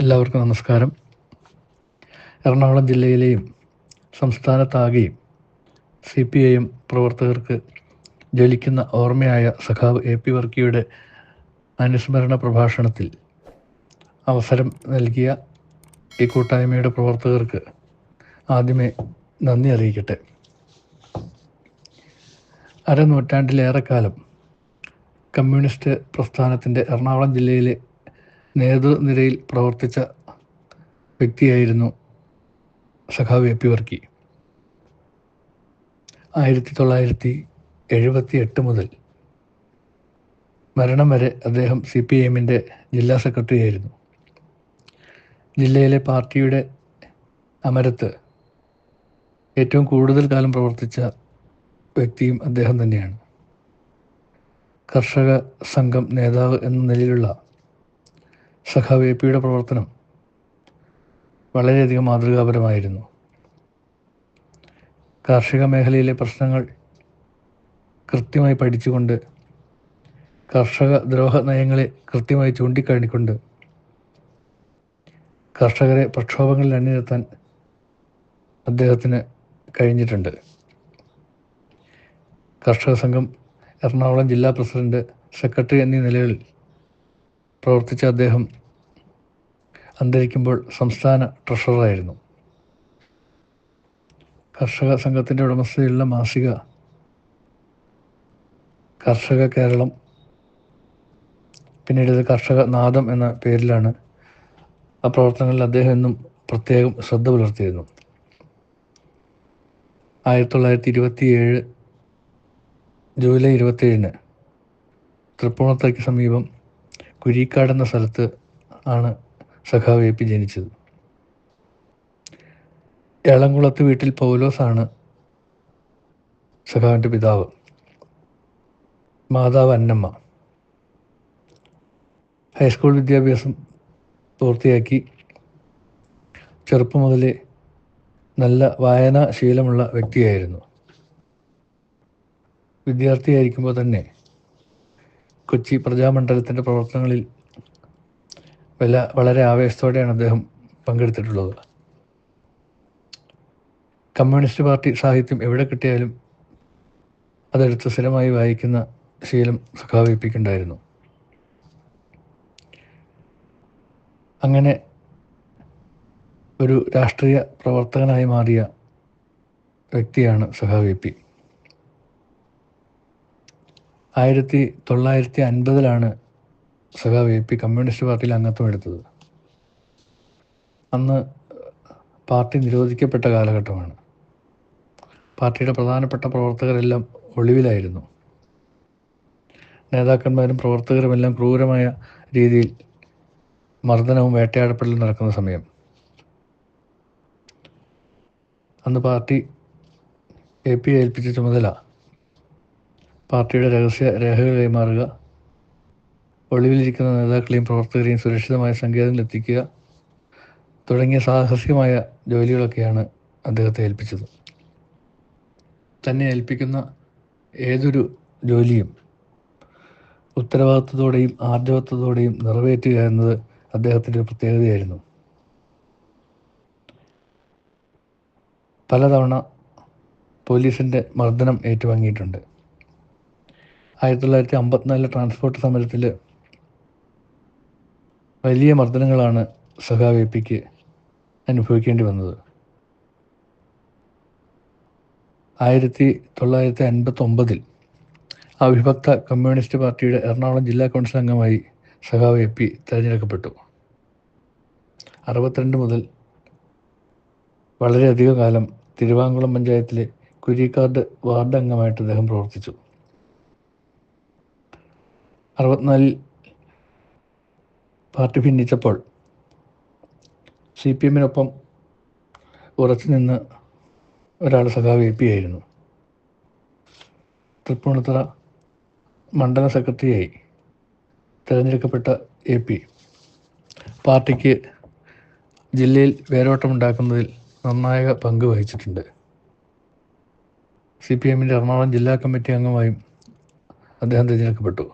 എല്ലാവർക്കും നമസ്കാരം. എറണാകുളം ജില്ലയിലെയും സംസ്ഥാനത്താകെയും സി പി ഐ എം പ്രവർത്തകർക്ക് ജ്വലിക്കുന്ന ഓർമ്മയായ സഖാവ് എ പി വർക്കിയുടെ അനുസ്മരണ പ്രഭാഷണത്തിൽ അവസരം നൽകിയ ഈ കൂട്ടായ്മയുടെ പ്രവർത്തകർക്ക് ആദ്യമേ നന്ദി അറിയിക്കട്ടെ. അരനൂറ്റാണ്ടിലേറെക്കാലം കമ്മ്യൂണിസ്റ്റ് പ്രസ്ഥാനത്തിന്റെ എറണാകുളം ജില്ലയിലെ നേതൃനിരയിൽ പ്രവർത്തിച്ച വ്യക്തിയായിരുന്നു സഖാവ് എ പി വർക്കി. ആയിരത്തി തൊള്ളായിരത്തി എഴുപത്തി എട്ട് മുതൽ മരണം വരെ അദ്ദേഹം സി പി എമ്മിന്റെ ജില്ലാ സെക്രട്ടറി ആയിരുന്നു ജില്ലയിലെ പാർട്ടിയുടെ അമരത്ത് ഏറ്റവും കൂടുതൽ കാലം പ്രവർത്തിച്ച വ്യക്തിയും അദ്ദേഹം തന്നെയാണ്. കർഷക സംഘം നേതാവ് എന്ന നിലയിലുള്ള സഖാവ് എ പിയുടെ പ്രവർത്തനം വളരെയധികം മാതൃകാപരമായിരുന്നു. കാർഷിക മേഖലയിലെ പ്രശ്നങ്ങൾ കൃത്യമായി പഠിച്ചുകൊണ്ട് കർഷക ദ്രോഹ നയങ്ങളെ കൃത്യമായി ചൂണ്ടിക്കാണിക്കൊണ്ട് കർഷകരെ പ്രക്ഷോഭങ്ങളിൽ അണിനിരത്താൻ അദ്ദേഹത്തിന് കഴിഞ്ഞിട്ടുണ്ട്. കർഷക സംഘം എറണാകുളം ജില്ലാ പ്രസിഡന്റ് സെക്രട്ടറി എന്നീ നിലകളിൽ പ്രവർത്തിച്ച അദ്ദേഹം അന്തരിക്കുമ്പോൾ സംസ്ഥാന ട്രഷററായിരുന്നു. കർഷക സംഘത്തിന്റെ ഉടമസ്ഥതയിലുള്ള മാസിക കർഷക കേരളം പിന്നീട് ഇത് കർഷക നാദം എന്ന പേരിലാണ് ആ പ്രവർത്തനങ്ങളിൽ അദ്ദേഹം എന്നും പ്രത്യേകം ശ്രദ്ധ പുലർത്തിയിരുന്നു. ആയിരത്തി തൊള്ളായിരത്തി ഇരുപത്തി ഏഴ് ജൂലൈ ഇരുപത്തേഴിന് തൃപ്പൂണിത്തറയ്ക്ക് സമീപം കുരീക്കാട് എന്ന സ്ഥലത്ത് ആണ് സഖാവ് എ പി ജനിച്ചത്. ഏളംകുളത്ത് വീട്ടിൽ പൗലോസാണ് സഖാവിന്റെ പിതാവ്. മാതാവ് അന്നമ്മ. ഹൈസ്കൂൾ വിദ്യാഭ്യാസം പൂർത്തിയാക്കി ചെറുപ്പം മുതലേ നല്ല വായനാ ശീലമുള്ള വ്യക്തിയായിരുന്നു. വിദ്യാർത്ഥിയായിരിക്കുമ്പോൾ തന്നെ കൊച്ചി പ്രജാമണ്ഡലത്തിന്റെ പ്രവർത്തനങ്ങളിൽ വല്ല വളരെ ആവേശത്തോടെയാണ് അദ്ദേഹം പങ്കെടുത്തിട്ടുള്ളത്. കമ്മ്യൂണിസ്റ്റ് പാർട്ടി സാഹിത്യം എവിടെ കിട്ടിയാലും അതെടുത്ത് സ്ഥിരമായി വായിക്കുന്ന ശീലം സഖാവിപ്പിക്കുണ്ടായിരുന്നു അങ്ങനെ ഒരു രാഷ്ട്രീയ പ്രവർത്തകനായി മാറിയ വ്യക്തിയാണ് സുഖാവി പി. ആയിരത്തി തൊള്ളായിരത്തി അൻപതിലാണ് സഖാവ് എ പി കമ്മ്യൂണിസ്റ്റ് പാർട്ടിയിൽ അംഗത്വം എടുത്തത്. അന്ന് പാർട്ടി നിരോധിക്കപ്പെട്ട കാലഘട്ടമാണ്. പാർട്ടിയുടെ പ്രധാനപ്പെട്ട പ്രവർത്തകരെല്ലാം ഒളിവിലായിരുന്നു. നേതാക്കന്മാരും പ്രവർത്തകരുമെല്ലാം ക്രൂരമായ രീതിയിൽ മർദ്ദനവും വേട്ടയാടപ്പെടലും നടക്കുന്ന സമയം. അന്ന് പാർട്ടി എ പി ഏൽപ്പിച്ച ചുമതല പാർട്ടിയുടെ രഹസ്യ രേഖകൾ കൈമാറുക ഒളിവിലിരിക്കുന്ന നേതാക്കളെയും പ്രവർത്തകരെയും സുരക്ഷിതമായ സങ്കേതങ്ങളിൽ എത്തിക്കുക തുടങ്ങിയ സാഹസികമായ ജോലികളൊക്കെയാണ് അദ്ദേഹത്തെ ഏൽപ്പിച്ചത്. തന്നെ ഏൽപ്പിക്കുന്ന ഏതൊരു ജോലിയും ഉത്തരവാദിത്വത്തോടെയും ആർജവത്വത്തോടെയും നിറവേറ്റുക എന്നത് അദ്ദേഹത്തിന്റെ പ്രത്യേകതയായിരുന്നു. പലതവണ പോലീസിന്റെ മർദ്ദനം ഏറ്റുവാങ്ങിയിട്ടുണ്ട്. ആയിരത്തി തൊള്ളായിരത്തി അമ്പത്തിനാലിലെ ട്രാൻസ്പോർട്ട് സമരത്തിൽ വലിയ മർദ്ദനങ്ങളാണ് സഖാവ് എ പിക്ക് അനുഭവിക്കേണ്ടി വന്നത്. ആയിരത്തി തൊള്ളായിരത്തി അൻപത്തി ഒമ്പതിൽ അവിഭക്ത കമ്മ്യൂണിസ്റ്റ് പാർട്ടിയുടെ എറണാകുളം ജില്ലാ കൗൺസിൽ അംഗമായി സഖാവ് എ പി തിരഞ്ഞെടുക്കപ്പെട്ടു. അറുപത്തിരണ്ട് മുതൽ വളരെയധികം കാലം തിരുവാങ്കുളം പഞ്ചായത്തിലെ കുരിക്കാട് വാർഡ് അംഗമായിട്ട് അദ്ദേഹം പ്രവർത്തിച്ചു. അറുപത്തിനാലിൽ പാർട്ടി ഭിന്നിച്ചപ്പോൾ സി പി എമ്മിനൊപ്പം ഉറച്ചു നിന്ന് ഒരാൾ സഖാവ് എ പി ആയിരുന്നു. തൃപ്പൂണിത്തറ മണ്ഡല സെക്രട്ടറിയായി തിരഞ്ഞെടുക്കപ്പെട്ട എ പി. പാർട്ടിക്ക് ജില്ലയിൽ വേരോട്ടമുണ്ടാക്കുന്നതിൽ നിർണായക പങ്ക് വഹിച്ചിട്ടുണ്ട്. സി പി എമ്മിന്റെ എറണാകുളം ജില്ലാ കമ്മിറ്റി അംഗമായും അദ്ദേഹം തിരഞ്ഞെടുക്കപ്പെട്ടു.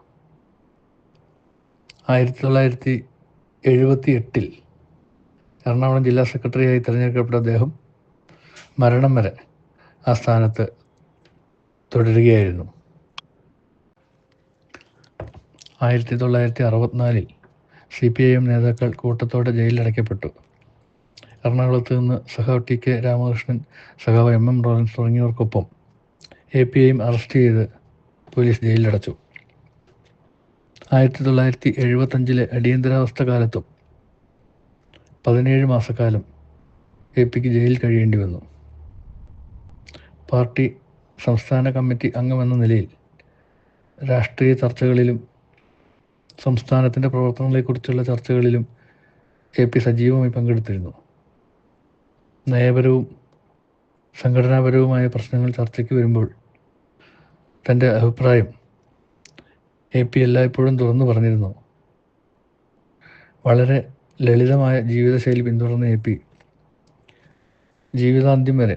ആയിരത്തി തൊള്ളായിരത്തി എഴുപത്തി എട്ടിൽ എറണാകുളം ജില്ലാ സെക്രട്ടറിയായി തിരഞ്ഞെടുക്കപ്പെട്ട അദ്ദേഹം മരണം വരെ ആ സ്ഥാനത്ത് തുടരുകയായിരുന്നു. ആയിരത്തി തൊള്ളായിരത്തി അറുപത്തിനാലിൽ സി പി ഐ എം നേതാക്കൾ കൂട്ടത്തോടെ ജയിലിലടയ്ക്കപ്പെട്ടു. എറണാകുളത്ത് നിന്ന് സഖാവ് ടി കെ രാമകൃഷ്ണൻ സഹാവ് എം എം റോലൻസ് തുടങ്ങിയവർക്കൊപ്പം എ പി ഐയും അറസ്റ്റ് ചെയ്ത് പോലീസ് ജയിലിലടച്ചു. ആയിരത്തി തൊള്ളായിരത്തി എഴുപത്തഞ്ചിലെ അടിയന്തരാവസ്ഥ കാലത്തും പതിനേഴ് മാസക്കാലം എ പിക്ക് ജയിലിൽ കഴിയേണ്ടി വന്നു. പാർട്ടി സംസ്ഥാന കമ്മിറ്റി അംഗമെന്ന നിലയിൽ രാഷ്ട്രീയ ചർച്ചകളിലും സംസ്ഥാനത്തിന്റെ പ്രവർത്തനങ്ങളെക്കുറിച്ചുള്ള ചർച്ചകളിലും എ പി സജീവമായി പങ്കെടുത്തിരുന്നു. നയപരവും സംഘടനാപരവുമായ പ്രശ്നങ്ങൾ ചർച്ചയ്ക്ക് വരുമ്പോൾ തന്റെ അഭിപ്രായം എ പി എല്ലായ്പ്പോഴും തുറന്നു പറഞ്ഞിരുന്നു. വളരെ ലളിതമായ ജീവിതശൈലി പിന്തുടർന്ന എ പി. ജീവിതാന്ത്യം വരെ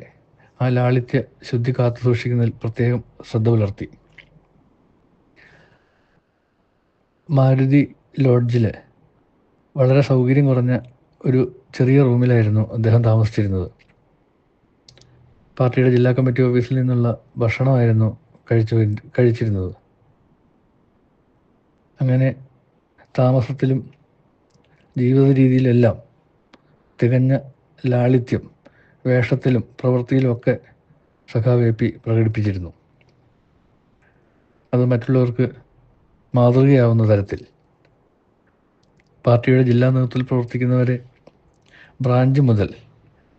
ആ ലാളിത്യ ശുദ്ധി കാത്തു സൂക്ഷിക്കുന്നതിൽ പ്രത്യേകം ശ്രദ്ധ പുലർത്തി. മാരുതി ലോഡ്ജിൽ വളരെ സൗകര്യം കുറഞ്ഞ ഒരു ചെറിയ റൂമിലായിരുന്നു അദ്ദേഹം താമസിച്ചിരുന്നത്. പാർട്ടിയുടെ ജില്ലാ കമ്മിറ്റി ഓഫീസിൽ നിന്നുള്ള ഭക്ഷണമായിരുന്നു കഴിച്ചു കഴിച്ചിരുന്നത്. അങ്ങനെ താമസത്തിലും ജീവിത രീതിയിലെല്ലാം തികഞ്ഞ ലാളിത്യം വേഷത്തിലും പ്രവൃത്തിയിലുമൊക്കെ സഖാവ് എ പി പ്രകടിപ്പിച്ചിരുന്നു. അത് മറ്റുള്ളവർക്ക് മാതൃകയാവുന്ന തരത്തിൽ. പാർട്ടിയുടെ ജില്ലാ നേതൃത്വത്തിൽ പ്രവർത്തിക്കുന്നവരെ ബ്രാഞ്ച് മുതൽ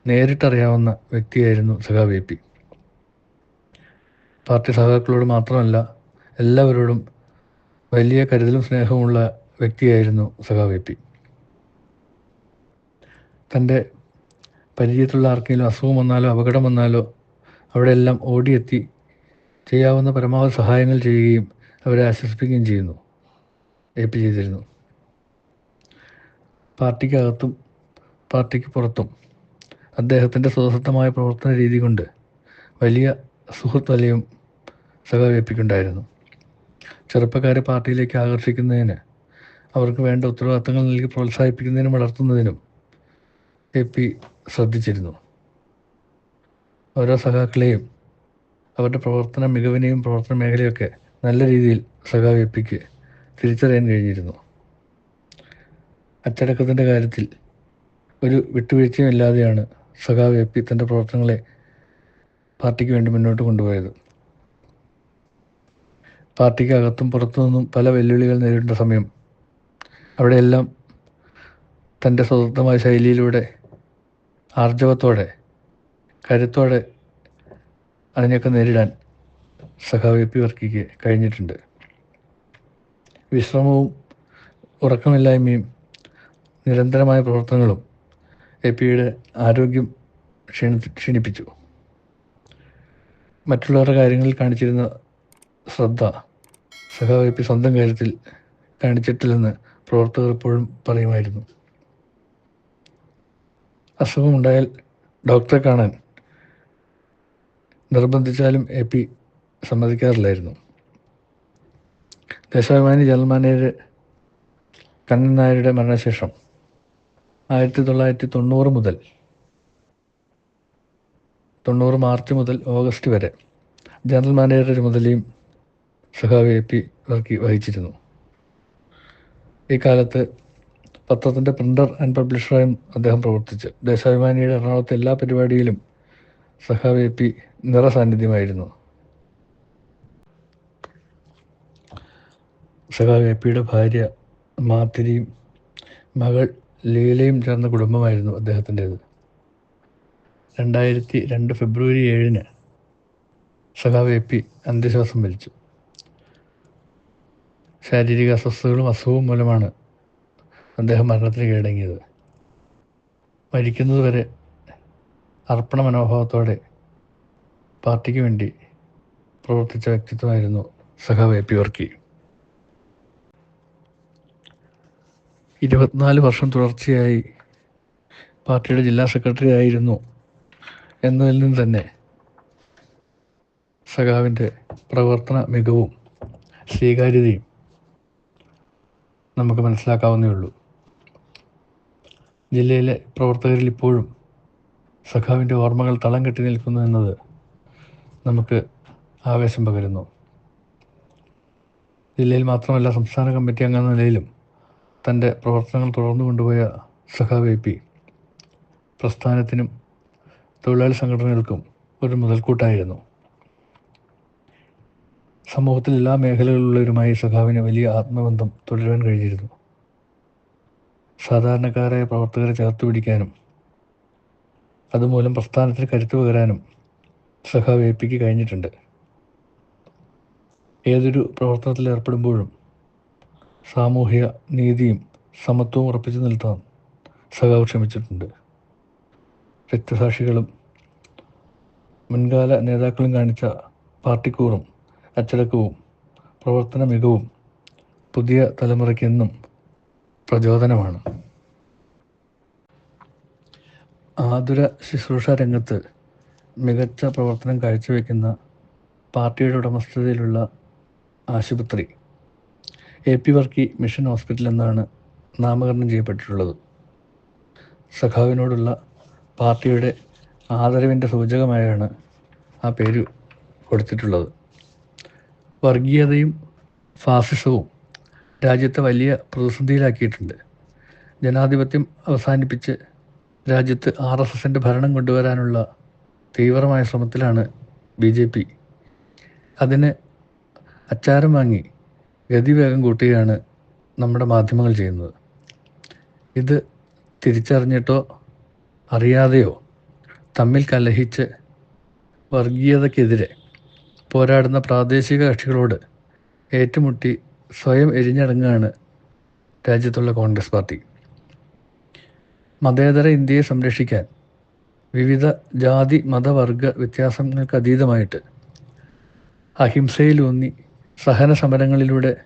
നേരിട്ടറിയാവുന്ന വ്യക്തിയായിരുന്നു സഖാവ് എ പി. പാർട്ടി സഖാക്കളോട് മാത്രമല്ല എല്ലാവരോടും വലിയ കരുതലും സ്നേഹവുമുള്ള വ്യക്തിയായിരുന്നു സഖാവ് എ പി തന്റെ പരിചയത്തിലുള്ള ആർക്കെങ്കിലും അസുഖം വന്നാലോ അപകടം വന്നാലോ അവിടെയെല്ലാം ഓടിയെത്തി ചെയ്യാവുന്ന പരമാവധി സഹായങ്ങൾ ചെയ്യുകയും അവരെ ആശ്വസിപ്പിക്കുകയും ചെയ്യുന്നു. എ പി ചെയ്തിരുന്നു. പാർട്ടിക്കകത്തും പാർട്ടിക്ക് പുറത്തും അദ്ദേഹത്തിന്റെ സ്വതസിദ്ധമായ പ്രവർത്തന രീതി കൊണ്ട് വലിയ സുഹൃത്ത് വലയം സഖാവ് എ പിക്കുണ്ടായിരുന്നു ചെറുപ്പക്കാരെ പാർട്ടിയിലേക്ക് ആകർഷിക്കുന്നതിന് അവർക്ക് വേണ്ട ഉത്തരവാദിത്തങ്ങൾ നൽകി പ്രോത്സാഹിപ്പിക്കുന്നതിനും വളർത്തുന്നതിനും എ പി ശ്രദ്ധിച്ചിരുന്നു. ഓരോ സഖാക്കളെയും അവരുടെ പ്രവർത്തന മികവിനെയും പ്രവർത്തന മേഖലയൊക്കെ നല്ല രീതിയിൽ സഖാവ് എ പിക്ക് തിരിച്ചറിയാൻ കഴിഞ്ഞിരുന്നു. അച്ചടക്കത്തിന്റെ കാര്യത്തിൽ ഒരു വിട്ടുവീഴ്ചയും ഇല്ലാതെയാണ് സഖാവ് എ പി തന്റെ പ്രവർത്തനങ്ങളെ പാർട്ടിക്ക് വേണ്ടി മുന്നോട്ട് കൊണ്ടുപോയത്. പാർട്ടിക്ക് അകത്തും പുറത്തു നിന്നും പല വെല്ലുവിളികൾ നേരിടുന്ന സമയം. അവിടെയെല്ലാം തന്റെ സ്വതന്ത്രമായ ശൈലിയിലൂടെ ആർജവത്തോടെ കരുത്തോടെ അതിനെയൊക്കെ നേരിടാൻ സഖാവ് പി വർക്കിക്ക് കഴിഞ്ഞിട്ടുണ്ട്. വിശ്രമവും ഉറക്കമില്ലായ്മയും നിരന്തരമായ പ്രവർത്തനങ്ങളും എ പിയുടെ ആരോഗ്യം ക്ഷീണി ക്ഷീണിപ്പിച്ചു. മറ്റുള്ളവരുടെ കാര്യങ്ങളിൽ കാണിച്ചിരുന്ന ശ്രദ്ധ എ സ്വന്തം കാര്യത്തിൽ കാണിച്ചിട്ടില്ലെന്ന് പ്രവർത്തകർ എപ്പോഴും പറയുമായിരുന്നു. അസുഖമുണ്ടായാൽ ഡോക്ടറെ കാണാൻ നിർബന്ധിച്ചാലും എ പി സമ്മതിക്കാറില്ലായിരുന്നു. ദേശാഭിമാനി ജനറൽ മാനേജർ കണ്ണൻ നായരുടെ മരണശേഷം ആയിരത്തി തൊള്ളായിരത്തി തൊണ്ണൂറ് മുതൽ തൊണ്ണൂറ് മാർച്ച് മുതൽ ഓഗസ്റ്റ് വരെ ജനറൽ മാനേജറുടെ ചുമതലയും പി വർക്കി വഹിച്ചിരുന്നു. ഈ കാലത്ത് പത്രത്തിന്റെ പ്രിന്റർ ആൻഡ് പബ്ലിഷറായും അദ്ദേഹം പ്രവർത്തിച്ചു. ദേശാഭിമാനിയുടെ എറണാകുളത്തെ എല്ലാ പരിപാടിയിലും സഖാവ് എ പി നിറസാന്നിധ്യമായിരുന്നു ഭാര്യ മാത്തിരിയും മകൾ ലീലയും ചേർന്ന കുടുംബമായിരുന്നു അദ്ദേഹത്തിന്റേത്. രണ്ടായിരത്തി രണ്ട് ഫെബ്രുവരി ഏഴിന് പി അന്ത്യശ്വാസം വലിച്ചു. ശാരീരിക അസ്വസ്ഥതകളും അസുഖവും മൂലമാണ് അദ്ദേഹം മരണത്തിന് കീഴടങ്ങിയത്. മരിക്കുന്നതുവരെ അർപ്പണ മനോഭാവത്തോടെ പാർട്ടിക്ക് വേണ്ടി പ്രവർത്തിച്ച വ്യക്തിത്വമായിരുന്നു സഖാവ് എ പി വർക്കി. ഇരുപത്തിനാല് വർഷം തുടർച്ചയായി പാർട്ടിയുടെ ജില്ലാ സെക്രട്ടറി ആയിരുന്നു എന്നതിൽ നിന്ന് തന്നെ സഖാവിന്റെ പ്രവർത്തന മികവും സ്വീകാര്യതയും നമുക്ക് മനസ്സിലാക്കാവുന്നേ ഉള്ളൂ. ജില്ലയിലെ പ്രവർത്തകരിൽ ഇപ്പോഴും സഖാവിന്റെ ഓർമ്മകൾ തളം കെട്ടി നിൽക്കുന്നു എന്നത് നമുക്ക് ആവേശം പകരുന്നു. ജില്ലയിൽ മാത്രമല്ല സംസ്ഥാന കമ്മിറ്റി അംഗം നിലയിലും തന്റെ പ്രവർത്തനങ്ങൾ തുടർന്നു കൊണ്ടുപോയ സഖാവ് എ പി പ്രസ്ഥാനത്തിനും തൊഴിലാളി സംഘടനകൾക്കും ഒരു മുതൽക്കൂട്ടായിരുന്നു. സമൂഹത്തിൽ എല്ലാ മേഖലകളിലുള്ളവരുമായി സഖാവിന് വലിയ ആത്മബന്ധം തുടരാൻ കഴിഞ്ഞിരുന്നു. സാധാരണക്കാരായ പ്രവർത്തകരെ ചേർത്ത് പിടിക്കാനും അതുമൂലം പ്രസ്ഥാനത്തിന് കരുത്തു പകരാനും സഖാവ് എ കഴിഞ്ഞിട്ടുണ്ട്. ഏതൊരു പ്രവർത്തനത്തിൽ ഏർപ്പെടുമ്പോഴും സാമൂഹിക നീതിയും സമത്വവും ഉറപ്പിച്ചു നിർത്താൻ സഖാവ് ശ്രമിച്ചിട്ടുണ്ട് രക്തസാക്ഷികളും മുൻകാല നേതാക്കളും കാണിച്ച പാർട്ടിക്കൂറും അച്ചടക്കവും പ്രവർത്തന മികവും പുതിയ തലമുറയ്ക്ക് എന്നും പ്രചോദനമാണ്. ആതുര ശുശ്രൂഷ രംഗത്ത് മികച്ച പ്രവർത്തനം കാഴ്ചവെക്കുന്ന പാർട്ടിയുടെ ഉടമസ്ഥതയിലുള്ള ആശുപത്രി A P Varkey mission hospital എന്നാണ് നാമകരണം ചെയ്യപ്പെട്ടിട്ടുള്ളത്. സഖാവിനോടുള്ള പാർട്ടിയുടെ ആദരവിന്റെ സൂചകമായാണ് ആ പേര് കൊടുത്തിട്ടുള്ളത്. വർഗീയതയും ഫാസിസവും രാജ്യത്തെ വലിയ പ്രതിസന്ധിയിലാക്കിയിട്ടുണ്ട്. ജനാധിപത്യം അവസാനിപ്പിച്ച് രാജ്യത്ത് ആർ എസ് എസിന്റെ ഭരണം കൊണ്ടുവരാനുള്ള തീവ്രമായ ശ്രമത്തിലാണ് ബി ജെ പി. അതിന് അച്ചാരം വാങ്ങി ഗതിവേഗം കൂട്ടുകയാണ് നമ്മുടെ മാധ്യമങ്ങൾ ചെയ്യുന്നത്. ഇത് തിരിച്ചറിഞ്ഞിട്ടോ അറിയാതെയോ തമ്മിൽ കലഹിച്ച് വർഗീയതയ്ക്കെതിരെ പോരാടുന്ന പ്രാദേശിക കക്ഷികളോട് ഏറ്റുമുട്ടി സ്വയം എരിഞ്ഞടങ്ങുകയാണ് രാജ്യത്തുള്ള കോൺഗ്രസ് പാർട്ടി. മതേതര ഇന്ത്യയെ സംരക്ഷിക്കാൻ വിവിധ ജാതി മതവർഗ വ്യത്യാസങ്ങൾക്ക് അതീതമായിട്ട് അഹിംസയിലൂന്നി സഹന സമരങ്ങളിലൂടെ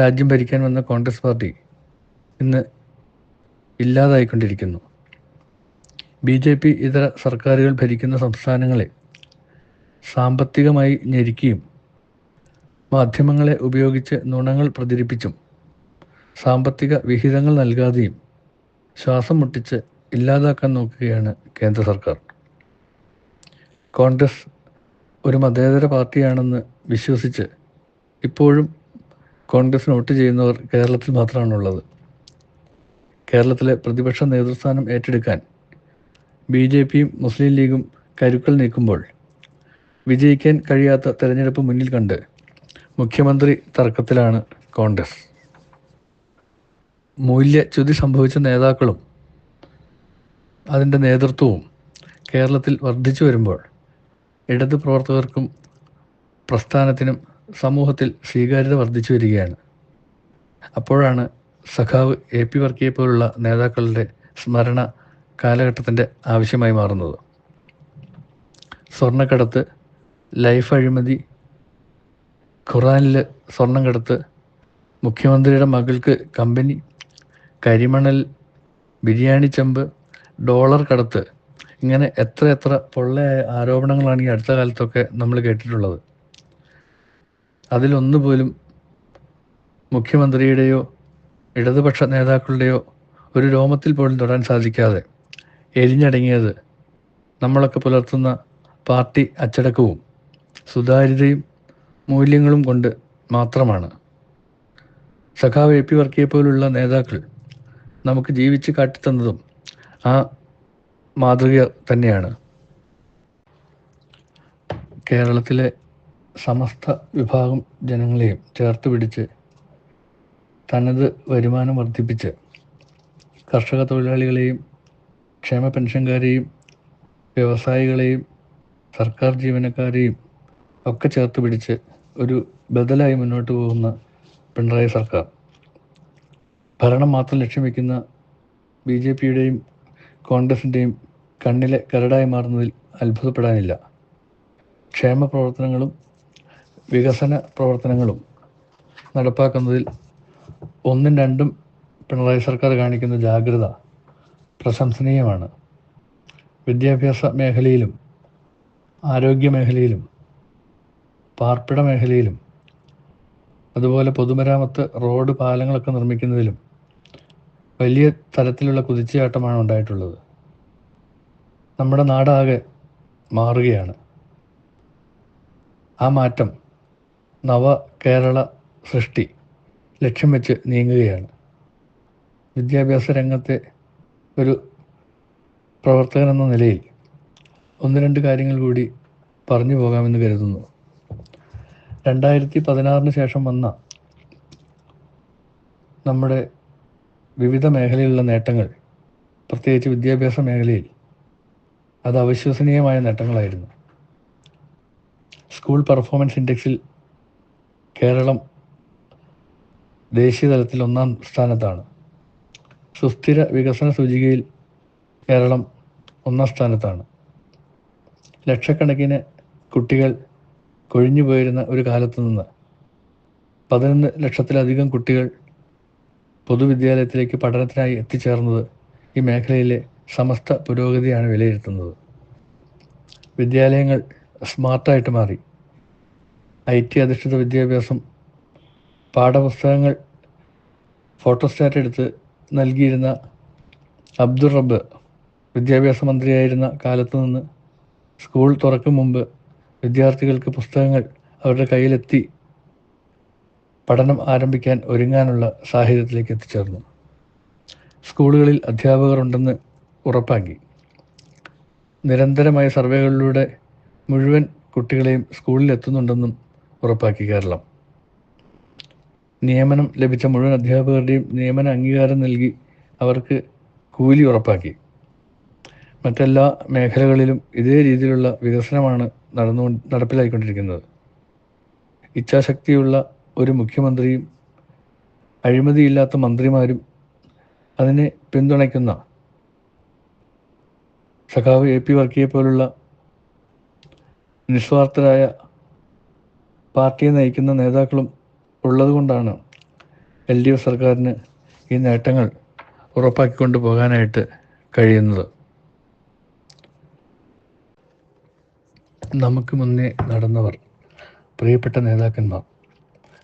രാജ്യം ഭരിക്കാൻ വന്ന കോൺഗ്രസ് പാർട്ടി ഇന്ന് ഇല്ലാതായിക്കൊണ്ടിരിക്കുന്നു. ബി ജെ പി ഇതര സർക്കാരുകൾ ഭരിക്കുന്ന സംസ്ഥാനങ്ങളെ സാമ്പത്തികമായി ഞെരുക്കിയും മാധ്യമങ്ങളെ ഉപയോഗിച്ച് നുണങ്ങൾ പ്രചരിപ്പിച്ചും സാമ്പത്തിക വിഹിതങ്ങൾ നൽകാതെയും ശ്വാസം മുട്ടിച്ച് ഇല്ലാതാക്കാൻ നോക്കുകയാണ് കേന്ദ്ര സർക്കാർ. കോൺഗ്രസ് ഒരു മതേതര പാർട്ടിയാണെന്ന് വിശ്വസിച്ച് ഇപ്പോഴും കോൺഗ്രസ് വോട്ട് ചെയ്യുന്നവർ കേരളത്തിൽ മാത്രമാണുള്ളത്. കേരളത്തിലെ പ്രതിപക്ഷ നേതൃസ്ഥാനം ഏറ്റെടുക്കാൻ ബി ജെ പിയും മുസ്ലിം ലീഗും കരുക്കൾ നീക്കുമ്പോൾ വിജയിക്കാൻ കഴിയാത്ത തെരഞ്ഞെടുപ്പ് മുന്നിൽ കണ്ട് മുഖ്യമന്ത്രി തർക്കത്തിലാണ് കോൺഗ്രസ്. മൂല്യച്യുതി സംഭവിച്ച നേതാക്കളും അതിന്റെ നേതൃത്വവും കേരളത്തിൽ വർദ്ധിച്ചു വരുമ്പോൾ ഇടത് പ്രവർത്തകർക്കും പ്രസ്ഥാനത്തിനും സമൂഹത്തിൽ സ്വീകാര്യത വർദ്ധിച്ചു വരികയാണ്. അപ്പോഴാണ് സഖാവ് എ പി വർക്കിയെ പോലുള്ള നേതാക്കളുടെ സ്മരണ കാലഘട്ടത്തിന്റെ ആവശ്യമായി മാറുന്നത്. സ്വർണക്കടത്ത് ലൈഫ് അഴിമതി ഖുറാനിൽ സ്വർണം കടത്ത് മുഖ്യമന്ത്രിയുടെ മകൾക്ക് കമ്പനി കരിമണൽ ബിരിയാണി ചെമ്പ് ഡോളർ കടത്ത്. ഇങ്ങനെ എത്ര എത്ര പൊള്ളയായ ആരോപണങ്ങളാണ് ഈ അടുത്ത കാലത്തൊക്കെ നമ്മൾ കേട്ടിട്ടുള്ളത്. അതിലൊന്നു പോലും മുഖ്യമന്ത്രിയുടെയോ ഇടതുപക്ഷ നേതാക്കളുടെയോ ഒരു രോമത്തിൽ പോലും തൊടാൻ സാധിക്കാതെ എരിഞ്ഞടങ്ങിയത് നമ്മളൊക്കെ പുലർത്തുന്ന പാർട്ടി അച്ചടക്കവും സുതാര്യതയും മൂല്യങ്ങളും കൊണ്ട് മാത്രമാണ്. സഖാവ് എ പി വർക്കിയെ പോലുള്ള നേതാക്കൾ നമുക്ക് ജീവിച്ച് കാട്ടിത്തന്നതും ആ മാതൃക തന്നെയാണ്. കേരളത്തിലെ സമസ്ത വിഭാഗം ജനങ്ങളെയും ചേർത്ത് പിടിച്ച് തനത് വരുമാനം വർദ്ധിപ്പിച്ച് കർഷക തൊഴിലാളികളെയും ക്ഷേമ പെൻഷൻകാരെയും വ്യവസായികളെയും സർക്കാർ ജീവനക്കാരെയും ഒക്കെ ചേർത്ത് പിടിച്ച് ഒരു ബദലായി മുന്നോട്ട് പോകുന്ന പിണറായി സർക്കാർ. ഭരണം മാത്രം ലക്ഷ്യം വയ്ക്കുന്ന ബി ജെ പിയുടെയും കോൺഗ്രസിന്റെയും കണ്ണിലെ കരടായി മാറുന്നതിൽ അത്ഭുതപ്പെടാനില്ല. ക്ഷേമ പ്രവർത്തനങ്ങളും വികസന പ്രവർത്തനങ്ങളും നടപ്പാക്കുന്നതിൽ ഒന്നും രണ്ടും പിണറായി സർക്കാർ കാണിക്കുന്ന ജാഗ്രത പ്രശംസനീയമാണ്. വിദ്യാഭ്യാസ മേഖലയിലും ആരോഗ്യ മേഖലയിലും പാർപ്പിട മേഖലയിലും അതുപോലെ പൊതുമരാമത്ത് റോഡ് പാലങ്ങളൊക്കെ നിർമ്മിക്കുന്നതിലും വലിയ തരത്തിലുള്ള കുതിച്ചുചാട്ടമാണ് ഉണ്ടായിട്ടുള്ളത്. നമ്മുടെ നാടാകെ മാറുകയാണ്. ആ മാറ്റം നവ കേരള സൃഷ്ടി ലക്ഷ്യം വെച്ച് നീങ്ങുകയാണ്. വിദ്യാഭ്യാസ രംഗത്തെ ഒരു പ്രവർത്തകനെന്ന നിലയിൽ ഒന്ന് രണ്ട് കാര്യങ്ങൾ കൂടി പറഞ്ഞു പോകാമെന്ന് കരുതുന്നു. രണ്ടായിരത്തി പതിനാറിന് ശേഷം വന്ന നമ്മുടെ വിവിധ മേഖലയിലുള്ള നേട്ടങ്ങൾ പ്രത്യേകിച്ച് വിദ്യാഭ്യാസ മേഖലയിൽ അത് അവിശ്വസനീയമായ നേട്ടങ്ങളായിരുന്നു. സ്കൂൾ പെർഫോമൻസ് ഇൻഡെക്സിൽ കേരളം ദേശീയ തലത്തിൽ ഒന്നാം സ്ഥാനത്താണ്. സുസ്ഥിര വികസന സൂചികയിൽ കേരളം ഒന്നാം സ്ഥാനത്താണ്. ലക്ഷക്കണക്കിന് കുട്ടികൾ കൊഴിഞ്ഞു പോയിരുന്ന ഒരു കാലത്ത് നിന്ന് പതിനൊന്ന് ലക്ഷത്തിലധികം കുട്ടികൾ പൊതുവിദ്യാലയത്തിലേക്ക് പഠനത്തിനായി എത്തിച്ചേർന്നത് ഈ മേഖലയിലെ സമസ്ത പുരോഗതിയാണ് വിലയിരുത്തുന്നത്. വിദ്യാലയങ്ങൾ സ്മാർട്ടായിട്ട് മാറി. ഐ ടി അധിഷ്ഠിത വിദ്യാഭ്യാസം പാഠപുസ്തകങ്ങൾ ഫോട്ടോസ്റ്റാറ്റ് എടുത്ത് നൽകിയിരുന്ന അബ്ദുൾ റബ്ബ് വിദ്യാഭ്യാസ മന്ത്രിയായിരുന്ന കാലത്ത് നിന്ന് സ്കൂൾ തുറക്കും മുമ്പ് വിദ്യാർത്ഥികൾക്ക് പുസ്തകങ്ങൾ അവരുടെ കയ്യിലെത്തി പഠനം ആരംഭിക്കാൻ ഒരുങ്ങാനുള്ള സാഹചര്യത്തിലേക്ക് എത്തിച്ചേർന്നു. സ്കൂളുകളിൽ അധ്യാപകർ ഉണ്ടെന്ന് ഉറപ്പാക്കി. നിരന്തരമായ സർവേകളിലൂടെ മുഴുവൻ കുട്ടികളെയും സ്കൂളിൽ എത്തുന്നുണ്ടെന്നും ഉറപ്പാക്കി കേരളം. നിയമനം ലഭിച്ച മുഴുവൻ അധ്യാപകരുടെയും നിയമന അംഗീകാരം നൽകി അവർക്ക് കൂലി ഉറപ്പാക്കി. മറ്റെല്ലാ മേഖലകളിലും ഇതേ രീതിയിലുള്ള വികസനമാണ് നടന്നു നടപ്പിലായിക്കൊണ്ടിരിക്കുന്നത്. ഇച്ഛാശക്തിയുള്ള ഒരു മുഖ്യമന്ത്രിയും അഴിമതിയില്ലാത്ത മന്ത്രിമാരും അതിനെ പിന്തുണയ്ക്കുന്ന സഖാവ് എ പി വർക്കിയെ പോലുള്ള നിസ്വാർത്ഥരായ പാർട്ടിയെ നയിക്കുന്ന നേതാക്കളും ഉള്ളതുകൊണ്ടാണ് എൽ ഡി എഫ് സർക്കാരിന് ഈ നേട്ടങ്ങൾ ഉറപ്പാക്കിക്കൊണ്ട് പോകാനായിട്ട് കഴിയുന്നത്. നമുക്ക് മുന്നേ നടന്നവർ പ്രിയപ്പെട്ട നേതാക്കന്മാർ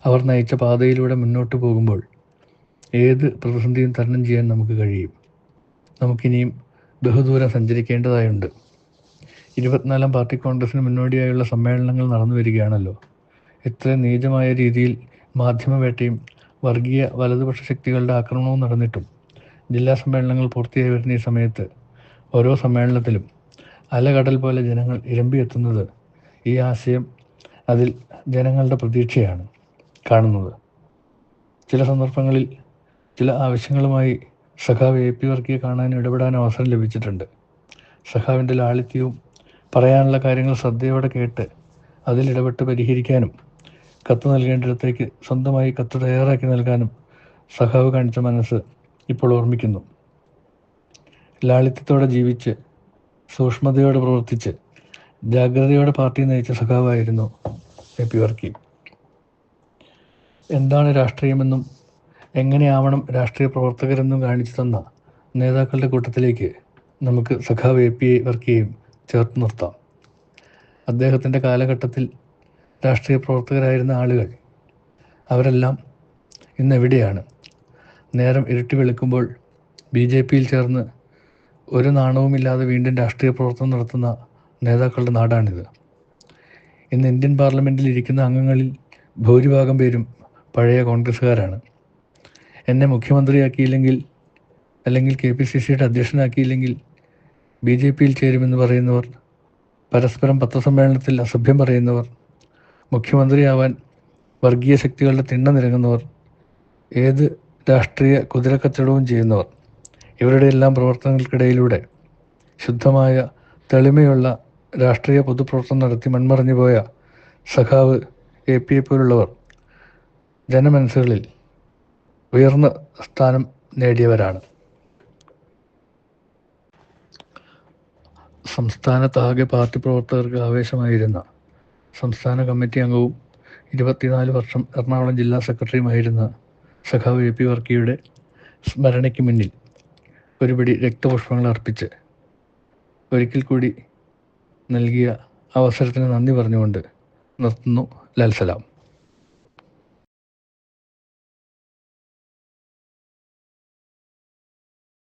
അവർ നയിച്ച പാതയിലൂടെ മുന്നോട്ട് പോകുമ്പോൾ ഏത് പ്രതിസന്ധിയും തരണം ചെയ്യാൻ നമുക്ക് കഴിയും. നമുക്കിനിയും ബഹുദൂരം സഞ്ചരിക്കേണ്ടതായുണ്ട്. ഇരുപത്തിനാലാം പാർട്ടി കോൺഗ്രസിന് മുന്നോടിയായുള്ള സമ്മേളനങ്ങൾ നടന്നു വരികയാണല്ലോ. എത്ര നീചമായ രീതിയിൽ മാധ്യമവേട്ടയും വർഗീയ വലതുപക്ഷ ശക്തികളുടെ ആക്രമണവും നടന്നിട്ടും ജില്ലാ സമ്മേളനങ്ങൾ പൂർത്തിയായി വരുന്ന ഈ സമയത്ത് ഓരോ സമ്മേളനത്തിലും അലകടൽ പോലെ ജനങ്ങൾ ഇരമ്പിയെത്തുന്നത് ഈ ആശയം അതിൽ ജനങ്ങളുടെ പ്രതീക്ഷയാണ് കാണുന്നത്. ചില സന്ദർഭങ്ങളിൽ ചില ആവശ്യങ്ങളുമായി സഖാവ് എ പി വർക്കിയെ കാണാൻ ഇടപെടാൻ അവസരം ലഭിച്ചിട്ടുണ്ട്. സഖാവിന്റെ ലാളിത്യവും പറയാനുള്ള കാര്യങ്ങൾ ശ്രദ്ധയോടെ കേട്ട് അതിലിടപെട്ട് പരിഹരിക്കാനും കത്ത് നൽകേണ്ടിടത്തേക്ക് സ്വന്തമായി കത്ത് തയ്യാറാക്കി നൽകാനും സഖാവ് കാണിച്ച മനസ്സ് ഇപ്പോൾ ഓർമ്മിക്കുന്നു. ലാളിത്യത്തോടെ ജീവിച്ച് സൂക്ഷ്മതയോടെ പ്രവർത്തിച്ച് ജാഗ്രതയോടെ പാർട്ടി നയിച്ച സഖാവായിരുന്നു എ പി വർക്കി. എന്താണ് രാഷ്ട്രീയമെന്നും എങ്ങനെയാവണം രാഷ്ട്രീയ പ്രവർത്തകരെന്നും കാണിച്ചു തന്ന നേതാക്കളുടെ കൂട്ടത്തിലേക്ക് നമുക്ക് സഖാവ് എ പി വർക്കിയെയും ചേർത്ത് നിർത്താം. അദ്ദേഹത്തിന്റെ കാലഘട്ടത്തിൽ രാഷ്ട്രീയ പ്രവർത്തകരായിരുന്ന ആളുകൾ അവരെല്ലാം ഇന്ന് എവിടെയാണ് നേരം ഇരുട്ടി വെളുക്കുമ്പോൾ ബി ജെ പിയിൽ ചേർന്ന് ഒരു നാണവുമില്ലാതെ വീണ്ടും രാഷ്ട്രീയ പ്രവർത്തനം നടത്തുന്ന നേതാക്കളുടെ നാടാണിത്. ഇന്ന് ഇന്ത്യൻ പാർലമെന്റിൽ ഇരിക്കുന്ന അംഗങ്ങളിൽ ഭൂരിഭാഗം പേരും പഴയ കോൺഗ്രസ്സുകാരാണ്. എന്നെ മുഖ്യമന്ത്രിയാക്കിയില്ലെങ്കിൽ അല്ലെങ്കിൽ കെ പി സി സിയുടെ അധ്യക്ഷനാക്കിയില്ലെങ്കിൽ ബി ജെ പിയിൽ ചേരുമെന്ന് പറയുന്നവർ പരസ്പരം പത്രസമ്മേളനത്തിൽ അസഭ്യം പറയുന്നവർ മുഖ്യമന്ത്രിയാവാൻ വർഗീയ ശക്തികളുടെ തിണ്ണ നിരങ്ങുന്നവർ ഏത് രാഷ്ട്രീയ കുതിരക്കച്ചവടവും ചെയ്യുന്നവർ. ഇവരുടെ എല്ലാം പ്രവർത്തനങ്ങൾക്കിടയിലൂടെ ശുദ്ധമായ തെളിമയുള്ള രാഷ്ട്രീയ പൊതുപ്രവർത്തനം നടത്തി മൺമറഞ്ഞു പോയ സഖാവ് എ പി എ പോലുള്ളവർ ജനമനസ്സുകളിൽ ഉയർന്ന സ്ഥാനം നേടിയവരാണ്. സംസ്ഥാനത്താകെ പാർട്ടി പ്രവർത്തകർക്ക് ആവേശമായിരുന്ന സംസ്ഥാന കമ്മിറ്റി അംഗവും ഇരുപത്തിനാല് വർഷം എറണാകുളം ജില്ലാ സെക്രട്ടറിയുമായിരുന്ന സഖാവ് എ പി വർക്കിയുടെ സ്മരണയ്ക്ക് മുന്നിൽ ഒരുപിടി രക്തപുഷ്പങ്ങൾ അർപ്പിച്ച് ഒരിക്കൽ കൂടി നൽകിയ അവസരത്തിന് നന്ദി പറഞ്ഞുകൊണ്ട് നിർത്തുന്നു. ലാൽ സലാം.